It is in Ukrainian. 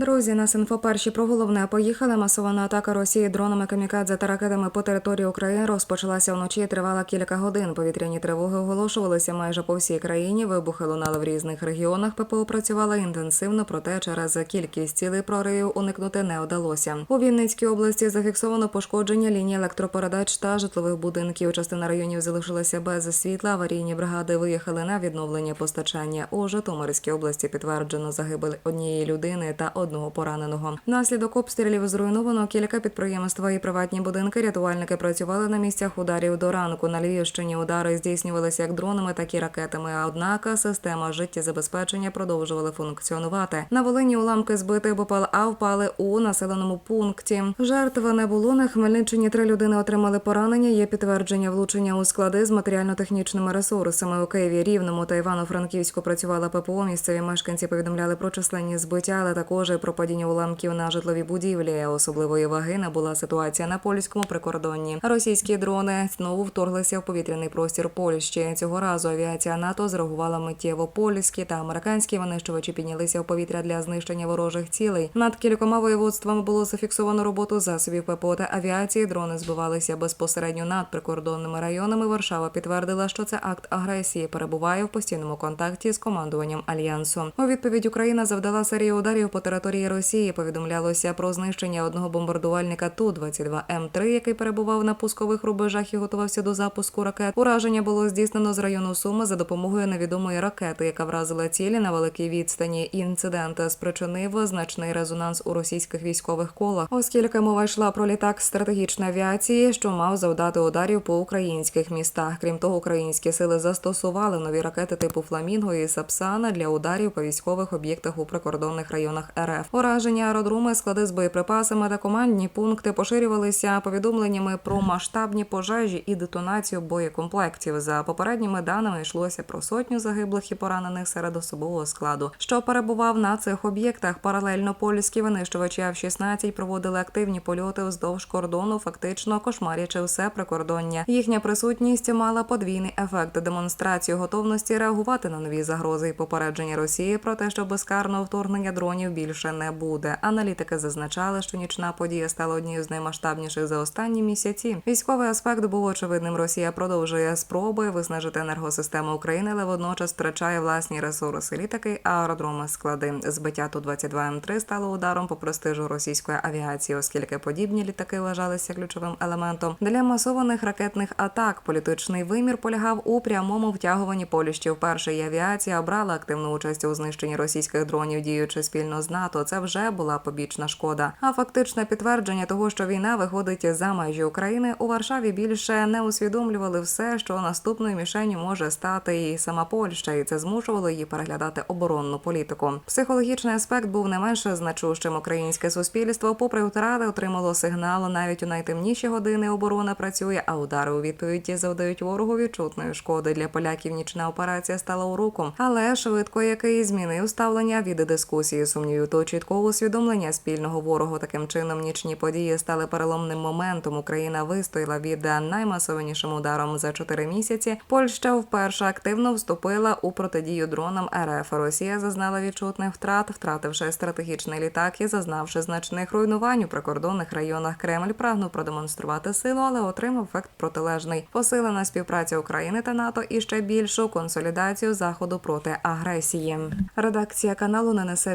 Друзі, нас інфо перші про головне поїхали. Масована атака Росії дронами камікадзе та ракетами по території України розпочалася вночі. і Тривала кілька годин. Повітряні тривоги оголошувалися майже по всій країні. Вибухи лунали в різних регіонах. ППО працювала інтенсивно, проте через кількість цілей проривів уникнути не вдалося. У Вінницькій області зафіксовано пошкодження лінії електропередач та житлових будинків. Частина районів залишилася без світла. Аварійні бригади виїхали на відновлення постачання. У Житомирській області підтверджено загибель однієї людини та одного пораненого. Внаслідок обстрілів зруйновано кілька підприємств і приватні будинки. Рятувальники працювали на місцях ударів до ранку. На Львівщині удари здійснювалися як дронами, так і ракетами. Однак система життєзабезпечення продовжувала функціонувати. На Волині уламки збитих БПЛА впали у населеному пункті. Жертв не було. На Хмельниччині три людини отримали поранення. Є підтвердження влучення у склади з матеріально-технічними ресурсами. У Києві, Рівному та Івано-Франківську працювала ППО. Місцеві мешканці повідомляли про численні збиття, але також про падіння уламків на житлові будівлі. Особливої ваги набула ситуація на польському прикордонні. Російські дрони знову вторглися в повітряний простір Польщі. Цього разу авіація НАТО зреагувала миттєво польські та американські винищувачі піднялися в повітря для знищення ворожих цілей. Над кількома воєводствами було зафіксовано роботу засобів ППО та авіації. Дрони збивалися безпосередньо над прикордонними районами. Варшава підтвердила, що це акт агресії. Перебуває в постійному контакті з командуванням альянсу. У відповідь Україна завдала серію ударів по території Росії. Повідомлялося про знищення одного бомбардувальника ту 22 м 3 який перебував на пускових рубежах і готувався до запуску ракет. Ураження було здійснено з району Суми за допомогою невідомої ракети, яка вразила цілі на великій відстані. Інцидент спричинив значний резонанс у російських військових колах, оскільки мова йшла про літак стратегічної авіації, що мав завдати ударів по українських містах. Крім того, українські сили застосували нові ракети типу Фламінго і Сапсана для ударів по військових об'єктах у прикордонних районах РФ. Ураження аеродроми, склади з боєприпасами та командні пункти поширювалися повідомленнями про масштабні пожежі і детонацію боєкомплектів. За попередніми даними йшлося про сотню загиблих і поранених серед особового складу, що перебував на цих об'єктах. Паралельно польські винищувачі F-16 проводили активні польоти вздовж кордону, фактично кошмарячи все прикордоння. Їхня присутність мала подвійний ефект демонстрацію готовності реагувати на нові загрози і попередження Росії про те, що безкарного вторгнення дронів більше не буде. Аналітики зазначали, що нічна подія стала однією з наймасштабніших за останні місяці. Військовий аспект був очевидним. Росія продовжує спроби виснажити енергосистему України, але водночас втрачає власні ресурси. Літаки, аеродроми, склади. Збиття ту 22 м 3 стало ударом по престижу російської авіації, оскільки подібні літаки вважалися ключовим елементом для масованих ракетних атак. Політичний вимір полягав у прямому втягуванні Польщі. Вперше і авіація брала активну участь у знищенні російських дронів, діючи спільно з НАТО. Це вже була побічна шкода. А фактичне підтвердження того, що війна виходить за межі України у Варшаві більше не усвідомлювали все, що наступною мішенью може стати і сама Польща, і це змушувало її переглядати оборонну політику. Психологічний аспект був не менше значущим. Українське суспільство, попри втрати, отримало сигнал навіть у найтемніші години. Оборона працює, а удари у відповіді завдають ворогу відчутної шкоди. Для поляків нічна операція стала уроком, але швидко який змінив ставлення від дискусії сумнівів до чіткого усвідомлення спільного ворогу. Таким чином нічні події стали переломним моментом. Україна вистояла від наймасованішим ударом за чотири місяці. Польща вперше активно вступила у протидію дронам РФ. Росія зазнала відчутних втрат, втративши стратегічний літак і зазнавши значних руйнувань у прикордонних районах. Кремль прагнув продемонструвати силу, але отримав ефект протилежний. Посилена співпраця України та НАТО і ще більшу консолідацію заходу проти агресії. Редакція каналу не несе